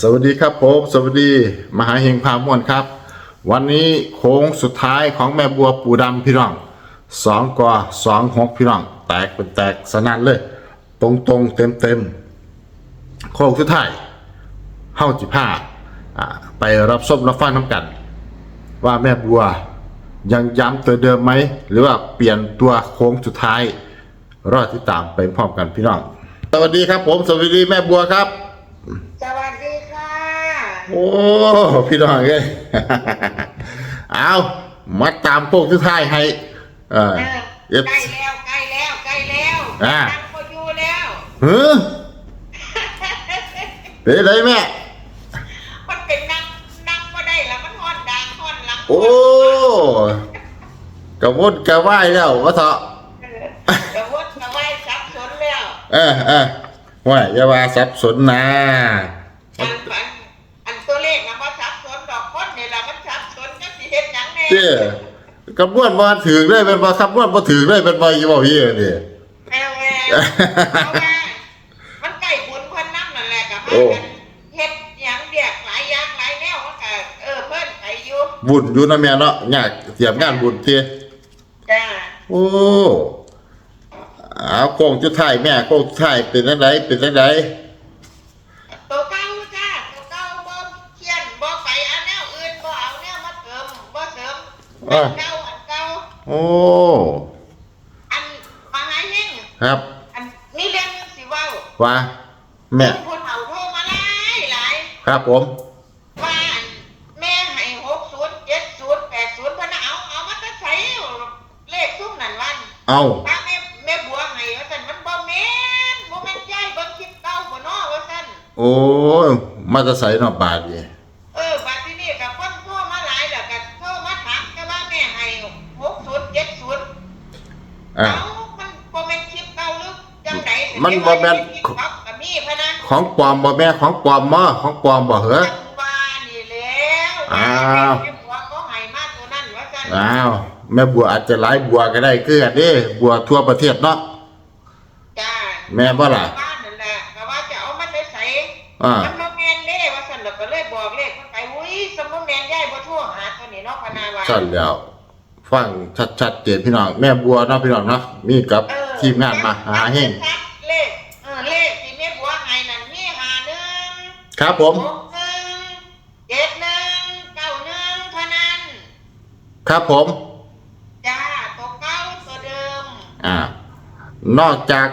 สวัสดีครับผมสวัสดีมหาเฮงพามวลครับ วันนี้โค้งสุดท้ายของแม่บัวปูดำพี่น้องสองกว่าสองหกพี่น้อง แตกเป็นแตกสนั่นเลย ตรงตรงเต็มเต็มโค้งสุดท้ายเฮ้าจิผ้าอ่าไปรับส้มรับฟังน้ำกัน ว่าแม่บัวยังย้ำตัวเดิมไหม หรือว่าเปลี่ยนตัวโค้งสุดท้าย รอติดตามไปพร้อมกันพี่น้อง สวัสดีครับผม สวัสดีแม่บัวครับ โอ้พี่น้องเอ้ย เอามาตามพวกที่ท้ายให้เออเออเอฟ ใกล้แล้วใกล้แล้วใกล้แล้วอ่า ตั้งพออยู่แล้วเฮ้อเป็นไรแม่ มันเป็นนักนักก็ได้แล้วมันฮอนดังฮอนหลังโอ้กระวนกระว่ายแล้ววะเถอะเออกระวนกระวายสับสนแล้วเออเออว่าอย่าว่าสับสนนะ อันอันอันตัวเลขนะว่าสับสนดอกคนนี่แหละมันสับสนก็สิ เฮ็ดหยังแน่เจ้กระบวนมาถือได้เป็นบ่คำบวนมาถือได้เป็นบ่ยี่บ่พี่นี่แม่แม่เพราะว่ามันใกล้บุญเพิ่นนํนั่นแหละก็พาโอ้กันเฮ็ดหยังเรียกหลายอย่างหลายแนวมันก็เออเพิ่นไปอยู่บุญอยู่นะแม่เนาะยากเสียบงานบุญเทีจ้าโอ้เอาโค้งจุดท้ายแม่โค้งจุดท้ายเป็นจังไดเป็นจังได ตัวเก่าจ้าตัวเก่าบ่เขียนบ่ไปเอาแนวอื่นบ่เอาแนวมาเติมบ่เสริ มอันเก่าอันเก่าโอ้ อันมหาเฮงครับ อันนี่เรื่องหนึงสิเว้าว่าแม่เพิ่นผู้เฒ่าโทรมาหลายหลายครับผม ว่าอันแม่ให้60 70 80เพิ่นน่ะเอาเอามาแต่ใส่เลขซุ่มนั่นวันเอาถ้าแม่แม่บัวให้ว่าซั่นมันบ่แม่นบ่แม่นยายเบิ่งคลิปเก่าบ่เนาะว่าซั่นโอ้ มาจะใส่นอกบาทดีเออบัดที่นี่กับคนโทรมาหลายแล้วก็โทรมาถามแต่ว่าแม่ให้หกศูนย์เจ็ดศูนย์ อ่าเอ้ามันบ่แม่นคลิปเก่าหรือจังไดมันบ่แม่น คลิปเก่าก็มีพะนะของปลอมบ่แม่ของปลอมมาของปลอมบ่เหรอ จังว่านี่แล้วอ้าวแม่บัวก็ให้มาตัวนั้นว่าซั่นอ้าวแม่บัวอาจจะหลายบัวก็ได้คือกันเด้บัวทั่วประเทศเนาะจ้าแม่บ่ล่ะ บ้านนั่นแหละก็ว่าจะเอามันไปใส่อ่า มันบ่แม่นเด้ว่าซั่นแล้วก็เลยบอกเลขมันไปอุ้ยสมมุติแม่นยายบ่โทรหาตัวนี้เนาะพะนาว่า สั่นแล้ว ฟังชัดๆเจนพี่น้องแม่บัวเนาะพี่น้องเนาะมีกับเออทีมงานมาหาเฮงเลขเออเลขที่แม่บัวให้นั่นมีหาหนึ่งครับผม หกหนึ่งเจ็ดหนึ่งเก้าหนึ่งเท่านั้นครับผม จ้าตัวเก้าตัวเดิมอ่า นอกจาก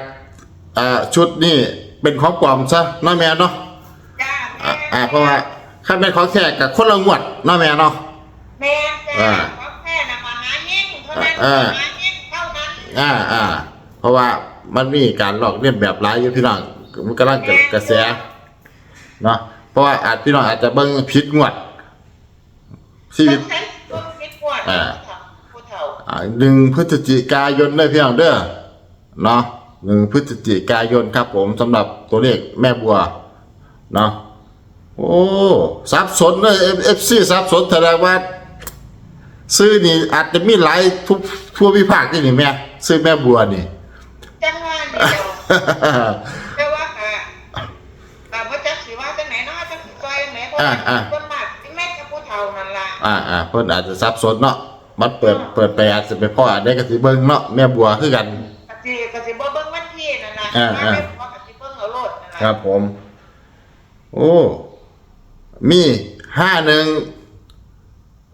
อ่าชุดนี่เป็นของปลอมซะเนาะแม่เนาะจ้าอ่าแม่อ่าเพราะว่าถ้าเป็นของแท้กับคนละงวดเนาะแม่เนาะ แม่จ้า อ่า เท่านั้นอ่ามหาเท่านั้นอ่าอ่าเพราะว่ามันมีการหลอกเลียนแบบหลายอยู่พี่น้องมันกำลังเกิดกระแสเนาะเพราะว่าอาจพี่น้องอาจจะเบิ่งผิดงวดชีวิต ต้องใช้ตัวคิดปวดอ่า ผู้เฒ่าอ่าหนึ่งพฤศจิกายนได้พี่น้องเด้อเนาะหนึ่งพฤศจิกายนครับผมสำหรับตัวเลขแม่บัวเนาะโอ้สับสนเลยเอฟซีสับสนแสดงว่า ซื้อนี่อาจจะมีหลายทุกทั่วพิภาคที่นี่แม่ซื้อแม่บัวนี่จังหวะเดียวแต่ว่าค่ะแบบว่าจักสิว่าจังไหนเนาะจักสิซอยไหนเพราะว่าอ่าคนมากที่แม่กับผู้เฒ่านั่นล่ะอ่าอ่าเพิ่นอาจจะสับสนเนาะมันเปิดเปิดไปอาจจะไปพ่ออาจได้กสิเบิ่งเนาะแม่บัวคือกันกะสิกะสิบ่เบิ่งวันที่นั่นล่ะอ่าว่าอ่าแม่บอกกะสิเบิ่งเอาโลดนั่นล่ะครับผม โอ้ มีห้าหนึ่ง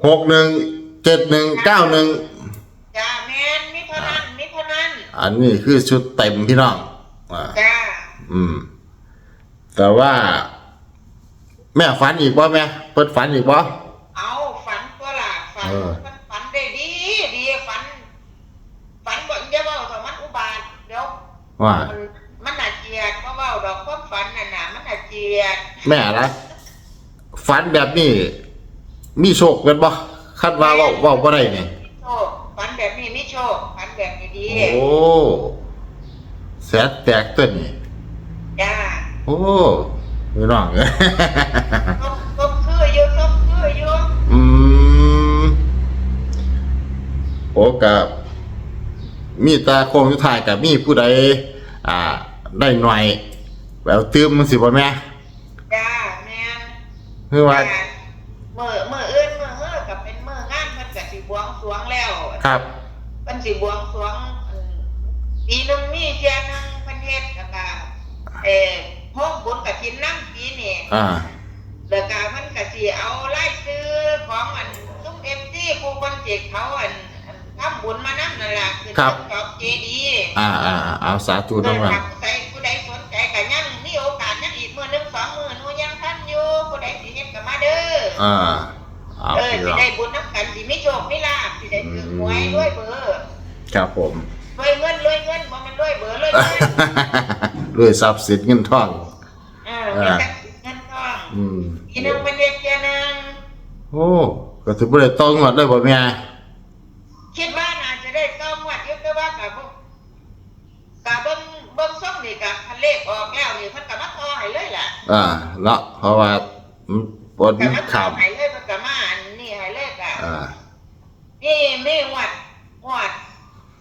หกหนึ่ง เจ็ดหนึ่งเก้าหนึ่งจ้าแม่นมีเท่านั้นมีเท่านั้นอันนี้คือชุดเต็มพี่น้องอ่าจ้าอืม แต่ว่า แม่ฝันอีกบ่แม่เปิดฝันอีกบ่เอาฝันตัวล่ะฝันเออมันฝันได้ดีดีฝัน ฝันบ่อย่าเว้าถ้ามันอุบาทเดี๋ยวว่ามันมันน่าเกลียดเพราะเว้าดอกความฝันน่ะน่ะมันน่าเกลียดแม่อะไรฝันแบบนี้ มีโชคเป็นบ่ คัดว่าเว่าเว่าบ่ได้นี่โชคฝันแบบนี้มีโชคฝันแบบนี้ดีโอ้แสนแตกต้นนี่จ้าโอ้พี่น้องเอ้ยต้มต้มคืออยู่ต้มคืออยู่อืมโอ้กับมีตาโคงสุดท้ายกับมีผู้ใดอ่า ได้หน่อยแบบตื้มมันสิบ่แม่จ้าแม่นคือว่าเมื่อเมื่อเอื้อนเมื่อเครับ มันสิบวงสรวงอืมปีหนึงมีเทียนหนึงเพันเฮ็ดแล้วก็เอ่อห้องบุญกับทินน้ำปีนี่อ่าแล้วก็มันก็สิเอาไล่ซื้อของอันซุปเอฟซีผู้คนเจ็กเขาอันอันทำบุญมานั่นนั่นแหละคือครับ จอบเจดีย์อ่าอ่าเอาสาธุน้องว่าผู้ใดผู้ใดสนใจก็ยังมีโอกาสยังอีกมื้อหนึงสองมื้อหนูยังทันอยู่ผู้ใดสิเฮ็ดก็มาเด้อ อ่า เอาเออพี่สิน้องได้บุญน้ำกันสิไม่โชคไม่ลาภสิได้ถือหวยด้วยเบอร์ครับผมรวยเงินรวยเงินบ่แมันรวยเบอร์รวยเงินด้วยทรัพย์สินเงินทองเออเป็นจักสิเงินทองอืมอีหนึงเป็นเด็กแค่นึงโอ้ก็ถือบ่ได้ต้องหมดเลยบ่แม่คิดว่าน่าจะได้ต้องวัดอยู่แต่ว่ากับกับเบิ่งเบิ่งส่งนี่กับคันเลขออกแล้วนี่เพิ่นก็มาขอให้เลยล่ะอ่าเนาะเพราะว่า มันบ่ก็มีมาขอข่าวให้เลยเพิ่นก็มาอันนี้ให้เลยอะอ่านี่มีงวัดงวัด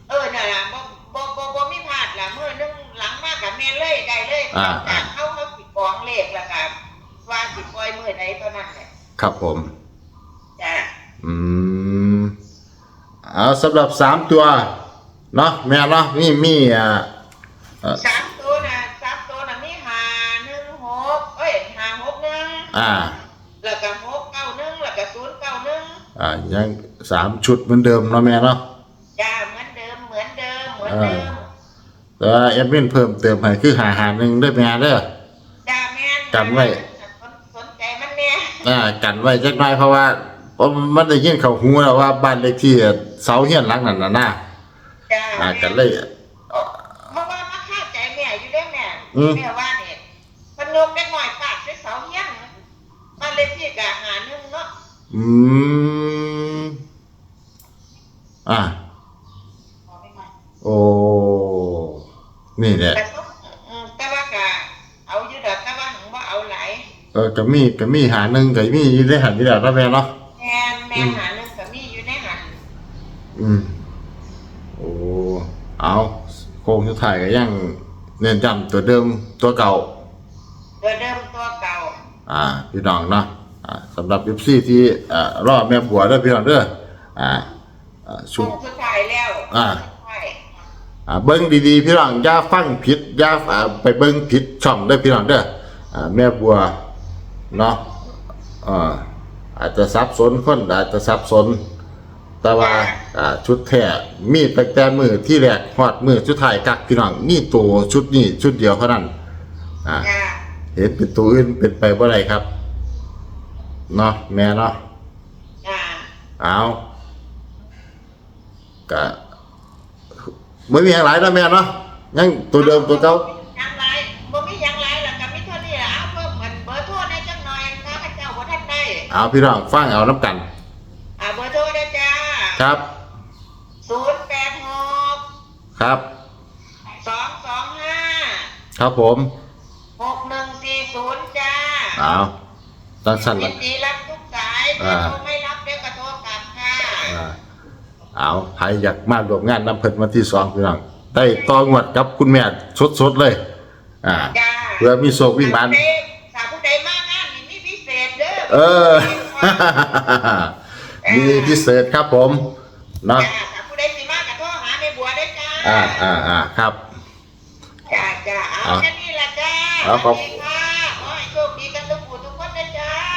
เออนั่นล่ะบ่บ่บ่บ่มีพลาดล่ะมื้อนึงหลังมากับแม่นเลยได้เลยอ่าจากเขาเขาสิกองเลขแล้วก็ว่าสิปล่อยมื้อใดเท่านั้นแหละครับผม จ้ะอืมเอาสำหรับสามตัว เนาะแม่เนาะมีมีอ่าเอ่อสามตัวน่ะสามตัวน่ะมีห้าหนึ่งหกเอ้ยห้าหกหนึ่ง อ่า อ่ายังสามชุดเหมือนเดิมเนาะแม่เนาะจ้าเหมือนเดิมเหมือนเดิมเหมือนเดิมแต่ว่าแอดมินเพิ่มเติมให้คือหาหาหนึ่งได้แม่เด้อจ้าแม่นจำไว้สนสนใจมันเนี่ยอ่ากันไว้จักหน่อยเพราะว่าเพราะมันได้ยินเขาหูแล้วว่าบ้านเลขที่เสาเฮียนหลังนั้นน่ะนะจ้าอ่าแม่กันเลยเพราะว่ามาฆ่าใจแม่อยู่ได้แม่อืมแม่ว่าเนี่ยมันยกได้หน่อยปากด้วยเสาเฮี้ยนมันเลยที่กะ อืม อ่าขอไปหน่อยโอ้ นี่แหละ แต่ก็อืมแต่ว่ากะเอาอยู่ดอกแต่ว่าหนูว่าเอาหลายเออก็มีก็มีหาหนึ่งก็มีอยู่ได้หันที่แล้วเนาะแม่เนาะ แม่นแม่หาหนึ่งก็มีอยู่ในหันอืม โอ้ เอาโครงสุดท้ายก็ยังเน้นย้ำตัวเดิมตัวเก่า ตัวเดิมตัวเก่า อ่า พี่น้องเนาะ อ่าสำหรับ FC ที่อ่ารอแม่บัวเด้อพี่น้องเด้ออ่าอ่าช่ชุวดงสุดท้ายแล้วอ่า สุดท้ายอ่าเบิ้งดีๆพี่น้องอย่าฟังผิดอย่าอ่าไปเบิ้งผิดช่องเด้อพี่น้องเด้ออ่าแม่บัวเนาะอ่าอาจจะสับสนคนอาจจะสับสน แต่ว่าอ่าชุดแท้มีตั้งแต่มือที่แรกฮอดมือชุดท้ายกักพี่น้องนี่ตัวชุดนี้ชุดเดียวเท่านั้นอ่า จ้า เห็นเป็นตัวอื่นเป็นไปบ่ได้ครับ เนาะแม่เนาะจ้าเอากะไม่มีอย่างไรแล้วแม่เนาะยังตัวเดิมตัวเก่ายังไรบ่มียังไรล่ะก็มีเท่านี้ล่ะเอาเพิ่มเหมือนเบอร์โทรได้จังหน่อยถ้าพระเจ้าบ่ทันได้เอาพี่น้องฟังเอาน้ำกันอ่าเบอร์โทรได้จ้าครับศูนย์แปดหกครับสองสองห้าครับผมหกหนึ่งสี่ศูนย์จ้าเอา ตั้งสั้นยิละนดีรับทุกสายอ่าถ้าไม่รับเดี๋ยวก็โทรกลับค่ะอ่าเอาใครอยากมาร่วมงานน้ำเพิ่นวันที่สองพี่น้องได้ต่องวดกับคุณแม่สดๆเลย อ่าจ้าเพื่อมีโชควิ่งบาน สาวผู้ใดมางานนี่มีพิเศษเด้อเออ มีพิเศษครับผมเนาะจ้าสาวผู้ใดสิมากับโทรหาแม่บัวได้จ้าอ่าอ่าอ่าครับ จ้าจ้าเอาเอาแค่นี้ละจ้า เอาครับ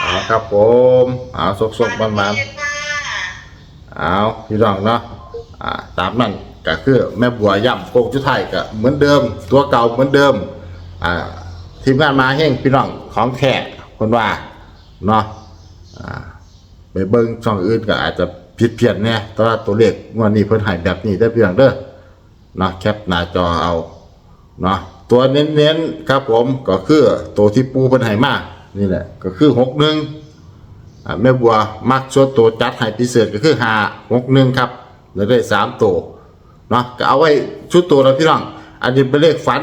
เอาครับผมเอาสกๆมันมันเอาพี่น้องเนาะอ่าตามนั้นก็คือแม่บัวย่ำโคกชุดไทยก็เหมือนเดิม ตัวเก่าเหมือนเดิมอ่าทีมงานมาแห้งพี่น้องของแท้คนว่าเนาะอ่าไปเบิ้งช่องอื่นก็อาจจะผิดเพี้ยนเนี่ยแต่ว่าตัวเลขงวันนี้เพิ่นให้แบบนี้ได้อพี่น้องเด้อเนาะแคปหน้าจอเอาเนาะตัวเน้นๆครับผมก็คือตัวที่ปูเพิ่นให้มา นี่แหละ ก็คือหกหนึ่งแม่บัวมักชดตัวจัดให้พิเศษก็คือหาหกหนึ่งครับแล้วได้สามตัวเนาะก็เอาไว้ชุดตัวแล้วพี่น้อง อันนี้เป็นเลขฝัน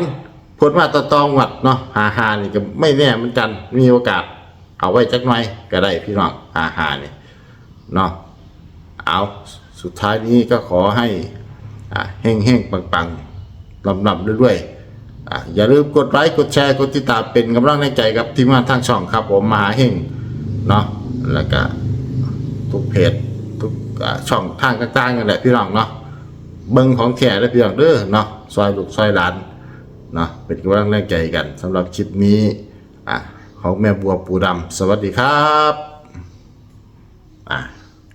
ผลมาตะตองวัดเนาะหาหานี่ก็ไม่แน่เหมือนกันมีโอกาส เอาไว้จักหน่อยก็ได้พี่น้องหาหานี่เนาะเอาสุดท้ายนี้ก็ขอให้อ่าเฮงเฮงปังปังลำลำเรื่อยๆ อ่าอย่าลืมกดไลค์กดแชร์กดติดตามเป็นกำลังในใจกับทีมงานทางช่องครับ ผมมหาเฮงเนาะแล้วก็ทุกเพจทุกช่องทางต่างๆนั่นแหละพี่น้องเนาะเบิ่งของแท้ได้อพี่น้องเด้อเนาะซอยลูกซอยหลานเนาะเป็นกำลังแรงใจกันสำหรับคลิปนี้อะของแม่บัวปูดำสวัสดีครับอะ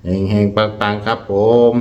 เฮงๆปังๆครับผม